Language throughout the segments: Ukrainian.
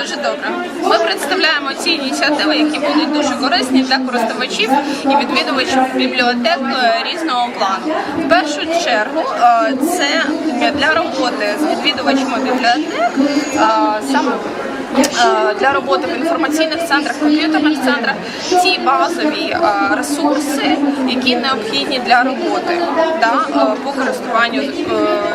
Дуже добре. Ми представляємо ці ініціативи, які будуть дуже корисні для користувачів і відвідувачів бібліотек е, різного плану. В першу чергу е, це для роботи з відвідувачами бібліотек е, саме. Для роботи в інформаційних центрах, комп'ютерних центрах ті базові ресурси, які необхідні для роботи да, по користуванню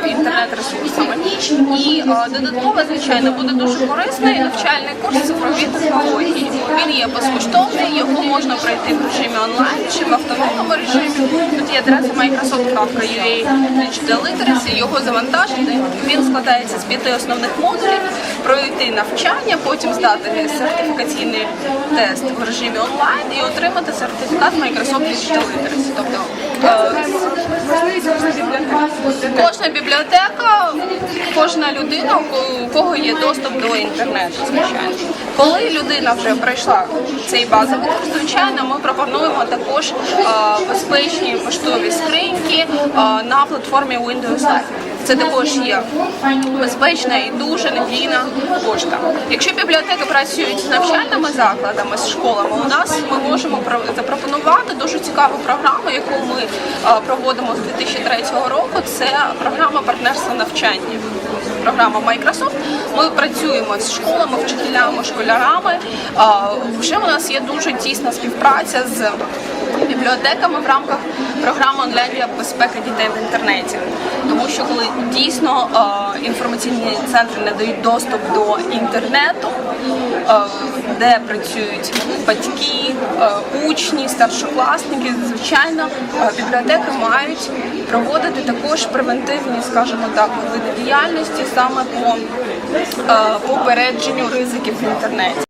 інтернет-ресурсами. І е, додатково, звичайно, буде дуже корисний навчальний курс цифрові технології. Він є безкоштовний, його можна пройти в режимі онлайн чи в автономному режимі. Тут є адреса Microsoft.ua Digital Literacy, його завантажити. Він складається з п'яти основних модулів, пройти навчання, потім здати сертифікаційний тест в режимі онлайн і отримати сертифікат Microsoft Digital Literacy. Тобто е, кожна бібліотека, кожна людина, у кого є доступ до інтернету, звичайно. Коли людина вже пройшла цей базовий звичайно, ми пропонуємо також безпечні поштові скриньки на платформі Windows Live. Це також є безпечна і дуже надійна пошта. Якщо бібліотеки працюють з навчальними закладами, з школами, у нас ми можемо про- запропонувати дуже цікаву програму, яку ми проводимо з 2003 року. Це програма партнерства навчання. Програма Microsoft. Ми працюємо з школами, вчителями, школярами. Вже у нас є дуже тісна співпраця з бібліотеками в рамках програми для безпеки дітей в інтернеті. Тому що коли дійсно інформаційні центри не дають доступ до інтернету, де працюють батьки, е, учні, старшокласники, звичайно, е, бібліотеки мають проводити також превентивні, скажімо так, види діяльності саме по е, попередженню ризиків в інтернеті.